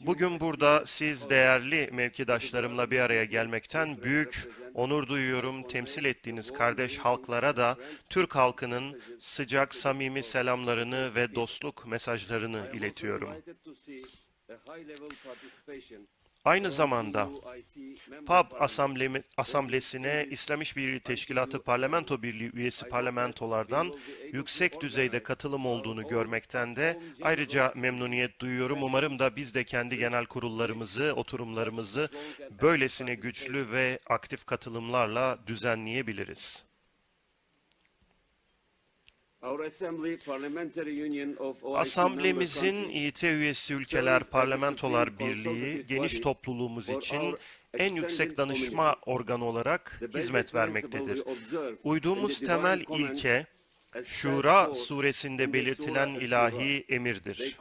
Bugün burada siz değerli mevkidaşlarımla bir araya gelmekten büyük onur duyuyorum. Temsil ettiğiniz kardeş halklara da Türk halkının sıcak, samimi selamlarını ve dostluk mesajlarını iletiyorum. Aynı zamanda PAB asamblesine İslam İşbirliği Teşkilatı Parlamento Birliği üyesi parlamentolardan yüksek düzeyde katılım olduğunu görmekten de ayrıca memnuniyet duyuyorum. Umarım da biz de kendi genel kurullarımızı, oturumlarımızı böylesine güçlü ve aktif katılımlarla düzenleyebiliriz. Asamblemizin İT üyesi ülkeler parlamentolar birliği geniş topluluğumuz için en yüksek danışma organı olarak hizmet vermektedir. Uyduğumuz temel ilke Şura suresinde belirtilen ilahi emirdir.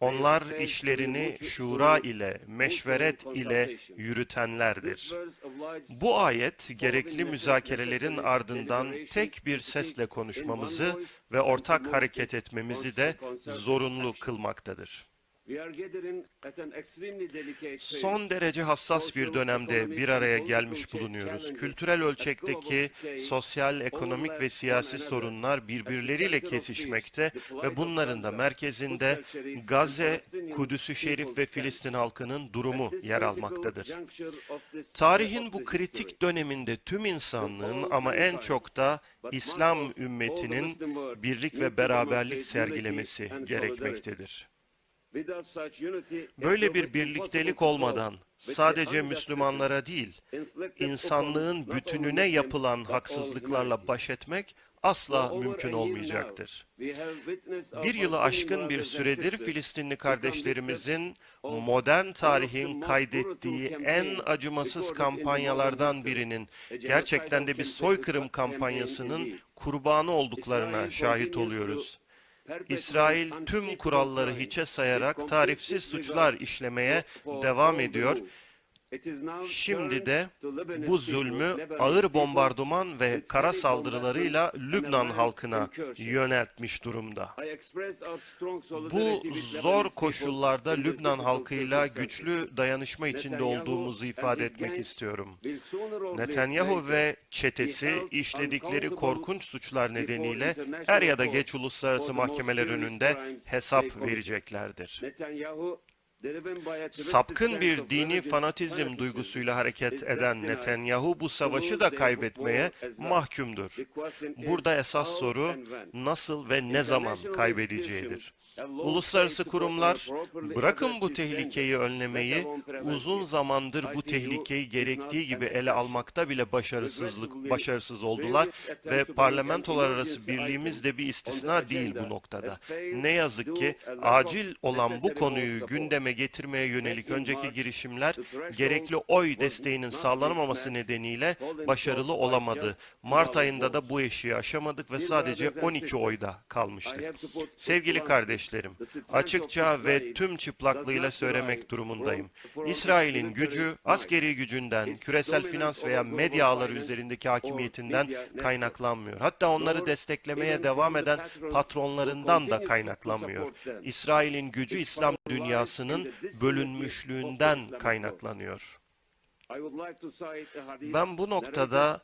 Onlar işlerini şura ile, meşveret ile yürütenlerdir. Bu ayet gerekli müzakerelerin ardından tek bir sesle konuşmamızı ve ortak hareket etmemizi de zorunlu kılmaktadır. Son derece hassas bir dönemde bir araya gelmiş bulunuyoruz. Kültürel ölçekteki sosyal, ekonomik ve siyasi sorunlar birbirleriyle kesişmekte ve bunların da merkezinde Gazze, Kudüs-ü Şerif ve Filistin halkının durumu yer almaktadır. Tarihin bu kritik döneminde tüm insanlığın ama en çok da İslam ümmetinin birlik ve beraberlik sergilemesi gerekmektedir. Böyle bir birliktelik olmadan sadece Müslümanlara değil, insanlığın bütününe yapılan haksızlıklarla baş etmek asla mümkün olmayacaktır. Bir yılı aşkın bir süredir Filistinli kardeşlerimizin modern tarihin kaydettiği en acımasız kampanyalardan birinin gerçekten de bir soykırım kampanyasının kurbanı olduklarına şahit oluyoruz. İsrail tüm kuralları hiçe sayarak tarifsiz suçlar işlemeye devam ediyor. Şimdi de bu zulmü ağır bombardıman ve kara saldırılarıyla Lübnan halkına yöneltmiş durumda. Bu zor koşullarda Lübnan halkıyla güçlü dayanışma içinde olduğumuzu ifade etmek istiyorum. Netanyahu ve çetesi işledikleri korkunç suçlar nedeniyle er ya da geç uluslararası mahkemeler önünde hesap vereceklerdir. Sapkın bir dini fanatizm duygusuyla hareket eden Netanyahu bu savaşı da kaybetmeye mahkumdur. Burada esas soru nasıl ve ne zaman kaybedeceğidir. Uluslararası kurumlar bırakın bu tehlikeyi önlemeyi uzun zamandır bu tehlikeyi gerektiği gibi ele almakta bile başarısızlık başarısız oldular ve parlamentolar arası birliğimiz de bir istisna değil bu noktada. Ne yazık ki acil olan bu konuyu gündeme getirmeye yönelik önceki girişimler gerekli oy desteğinin sağlanamaması nedeniyle başarılı olamadı. Mart ayında da bu eşiği aşamadık ve sadece 12 oyda kalmıştık. Sevgili kardeşlerim, açıkça ve tüm çıplaklığıyla söylemek durumundayım. İsrail'in gücü, askeri gücünden, küresel finans veya medya ağları üzerindeki hakimiyetinden kaynaklanmıyor. Hatta onları desteklemeye devam eden patronlarından da kaynaklanmıyor. İsrail'in gücü İslam dünyasının bölünmüşlüğünden kaynaklanıyor. Ben bu noktada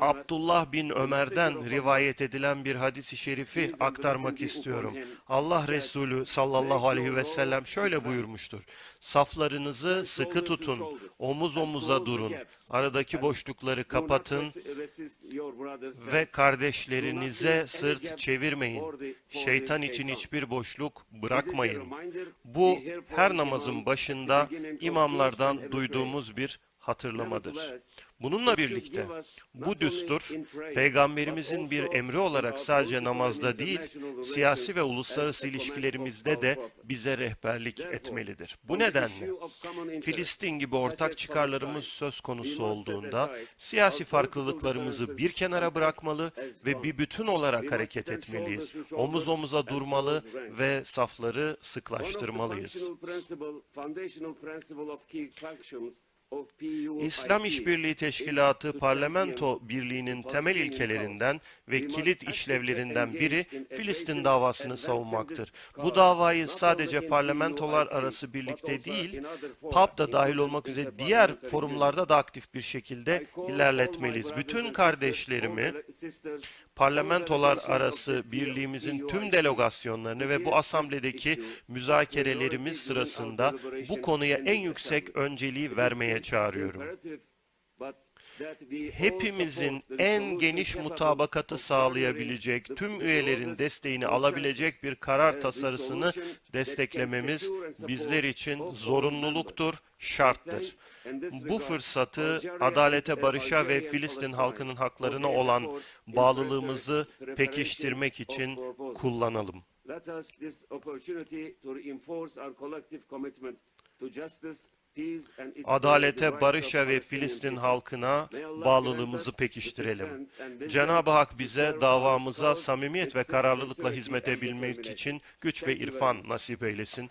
Abdullah bin Ömer'den rivayet edilen bir hadisi şerifi aktarmak istiyorum. Allah Resulü sallallahu aleyhi ve sellem şöyle buyurmuştur. Saflarınızı sıkı tutun, omuz omuza durun, aradaki boşlukları kapatın ve kardeşlerinize sırt çevirmeyin. Şeytan için hiçbir boşluk bırakmayın. Bu her namazın başında imamlardan duyduğumuz bir hatırlamadır. Bununla birlikte bu düstur peygamberimizin bir emri olarak sadece namazda değil, siyasi ve uluslararası ilişkilerimizde de bize rehberlik etmelidir. Bu nedenle Filistin gibi ortak çıkarlarımız söz konusu olduğunda siyasi farklılıklarımızı bir kenara bırakmalı ve bir bütün olarak hareket etmeliyiz. Omuz omuza durmalı ve safları sıklaştırmalıyız. İslam İşbirliği Teşkilatı Parlamento Birliği'nin temel ilkelerinden ve kilit işlevlerinden biri Filistin davasını savunmaktır. Bu davayı sadece parlamentolar arası birlikte değil, PAP da dahil olmak üzere diğer forumlarda da aktif bir şekilde ilerletmeliyiz. Bütün kardeşlerimi parlamentolar arası birliğimizin tüm delegasyonlarını ve bu asambledeki müzakerelerimiz sırasında bu konuya en yüksek önceliği vermeye çağırıyorum. Hepimizin en geniş mutabakatı sağlayabilecek, tüm üyelerin desteğini alabilecek bir karar tasarısını desteklememiz bizler için zorunluluktur, şarttır. Bu fırsatı adalete, barışa ve Filistin halkının haklarına olan bağlılığımızı pekiştirmek için kullanalım. Let us this opportunity to reinforce our collective commitment to justice, Adalete, barışa ve Filistin halkına bağlılığımızı pekiştirelim. Cenab-ı Hak bize davamıza samimiyet ve kararlılıkla hizmet edebilmek için güç ve irfan nasip eylesin.